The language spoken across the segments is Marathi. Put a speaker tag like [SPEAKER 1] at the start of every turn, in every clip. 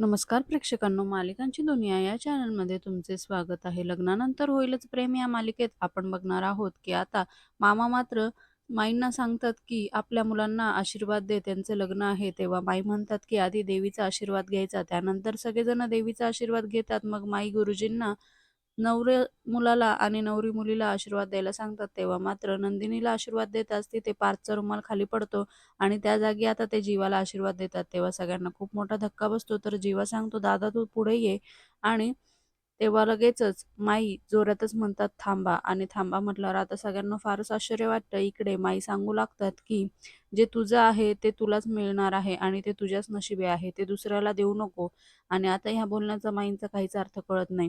[SPEAKER 1] नमस्कार प्रेक्षकांनो मालिकांची दुनिया या चॅनलमध्ये तुमचे स्वागत आहे. लग्नानंतर होईलच प्रेम या मालिकेत आपण बघणार आहोत की आता मामा मात्र माईंना सांगतात की आपल्या मुलांना आशीर्वाद दे त्यांचं लग्न आहे. तेव्हा माई म्हणतात की आधी देवीचा आशीर्वाद घ्यायचा त्यानंतर सगळेजण देवीचा आशीर्वाद घेतात. मग माई गुरुजींना नवरे मुलाला आणि नवरी मुलीला आशीर्वाद द्यायला सांगतात तेव्हा मात्र नंदिनीला आशीर्वाद देताच तिथे पार्थचा रुमाल खाली पडतो आणि त्या जागी आता ते जीवाला आशीर्वाद देतात. तेव्हा सगळ्यांना खूप मोठा धक्का बसतो तर जीवा सांगतो दादा तू पुढे ये. आणि तेव्हा लगेचच माई जोरातच म्हणतात थांबा. आणि थांबा म्हटल्यावर आता सगळ्यांना फारच आश्चर्य वाटतं. इकडे माई सांगू लागतात की जे तुझं आहे ते तुलाच मिळणार आहे आणि ते तुझ्याच नशिबे आहे. ते दुसऱ्याला देऊ नको. आणि आता ह्या बोलण्याचा माईंचा काहीच अर्थ कळत नाही.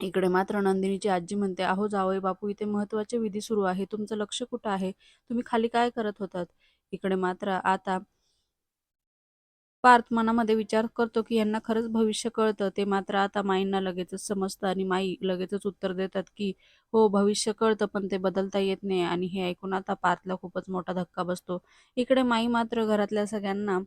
[SPEAKER 1] इकडे मात्र नंदिनीची आजी म्हणते अहो जावई बापू इथे महत्त्वाचे विधी सुरू आहे तुमचं लक्ष कुठं आहे? तुम्ही खाली काय करत होतात? इकडे मात्र आता पार्थ मनामध्ये विचार करतो की यांना खरंच भविष्य कळतं. ते मात्र आता माईंना लगेचच समजतं आणि माई लगेचच उत्तर देतात की हो भविष्य कळतं पण ते बदलता येत नाही. आणि हे ऐकून आता पार्थला खूपच मोठा धक्का बसतो. इकडे माई मात्र घरातल्या सगळ्यांना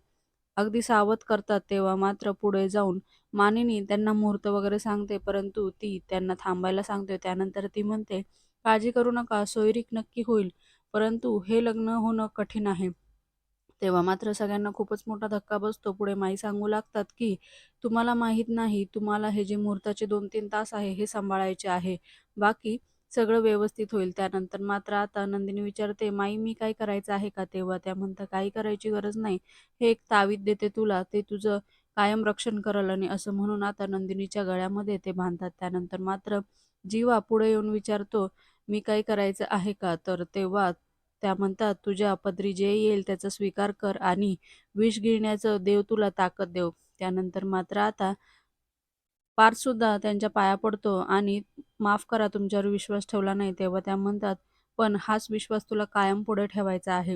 [SPEAKER 1] अगदी सावध करतात तेव्हा मात्र पुढे जाऊन मानिनी त्यांना मुहूर्त वगैरे सांगते परंतु ती त्यांना थांबायला सांगते. त्यानंतर ती म्हणते काळजी करू नका सोयरीक नक्की होईल परंतु हे लग्न होणं कठीण आहे. तेव्हा मात्र सगळ्यांना खूपच मोठा धक्का बसतो. पुढे माई सांगू लागतात की तुम्हाला माहीत नाही तुम्हाला हे जे मुहूर्ताचे दोन तीन तास आहे हे सांभाळायचे आहे. बाकी सगळं व्यवस्थित होईल त्यानंतर. मात्र आता नंदिनी विचारते माई मी काय करायचं आहे का तेव्हा? त्या म्हणतात काही करायची गरज नाही. हे एक तावीत देते तुला. ते तुझं कायम रक्षण करल आणि असं म्हणून आता नंदिनीच्या गळ्यामध्ये ते बांधतात. त्यानंतर मात्र जीवा पुढे येऊन विचारतो मी काय करायचं आहे का? तर तेव्हा त्या म्हणतात तुझ्या पदरी जे येईल त्याचा स्वीकार कर आणि विष गिळण्याचं देव तुला ताकद देव. त्यानंतर मात्र आता पार्थसुद्धा त्यांच्या पाया पडतो आणि माफ करा तुमच्यावर विश्वास ठेवला नाही तेव्हा. त्या म्हणतात पण हाच विश्वास तुला कायम पुढे ठेवायचा आहे.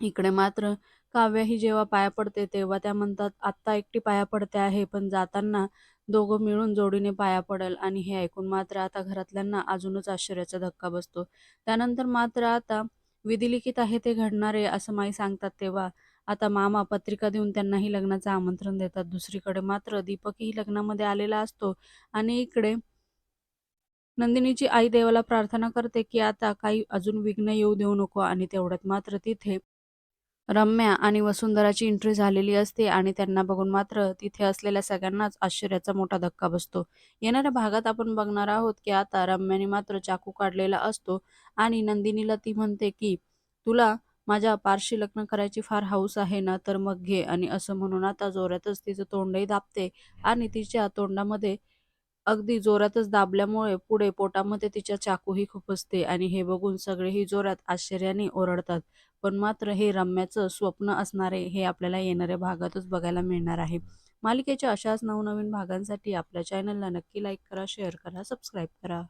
[SPEAKER 1] इकडे मात्र काव्या ही जेव्हा पाया पडते तेव्हा त्या म्हणतात आत्ता एकटी पाया पडते आहे पण जाताना दोघं मिळून जोडीने पाया पडेल. आणि हे ऐकून मात्र आता घरातल्यांना अजूनच आश्चर्याचा धक्का बसतो. त्यानंतर मात्र आता विधिलिखित आहे ते घडणारे असं माई सांगतात तेव्हा. आता मामा पत्रिका देऊन त्यांनाही लग्नाचं आमंत्रण देतात. दुसरीकडे मात्र दीपकही लग्नामध्ये आलेला असतो. आणि इकडे नंदिनीची आई देवाला प्रार्थना करते की आता काही अजून विघ्न येऊ देऊ नको. आणि तेवढ्यात मात्र तिथे रम्या आणि वसुंधराची एंट्री झालेली असते आणि त्यांना बघून मात्र तिथे असलेल्या सगळ्यांनाच आश्चर्याचा मोठा धक्का बसतो. येणाऱ्या भागात आपण बघणार आहोत की आता रम्याने मात्र चाकू काढलेला असतो आणि नंदिनीला ती म्हणते की तुला माझ्या पारशी लग्न करायची फार हौस आहे ना तर मग घे. आणि असं म्हणून आता जोरातच तिचं तोंडही दाबते. आणि तिच्या तोंडामध्ये अगदी जोरातच दाबल्यामुळे पुढे पोटामध्ये तिच्या चाकूही खुपसते आणि हे बघून सगळेही जोरात आश्चर्याने ओरडतात. पण मात्र हे रम्याचं स्वप्न असणारे हे आपल्याला येणाऱ्या भागातच बघायला मिळणार आहे. मालिकेच्या अशाच नवनवीन भागांसाठी आपल्या चॅनलला नक्की लाईक करा शेअर करा सबस्क्राईब करा.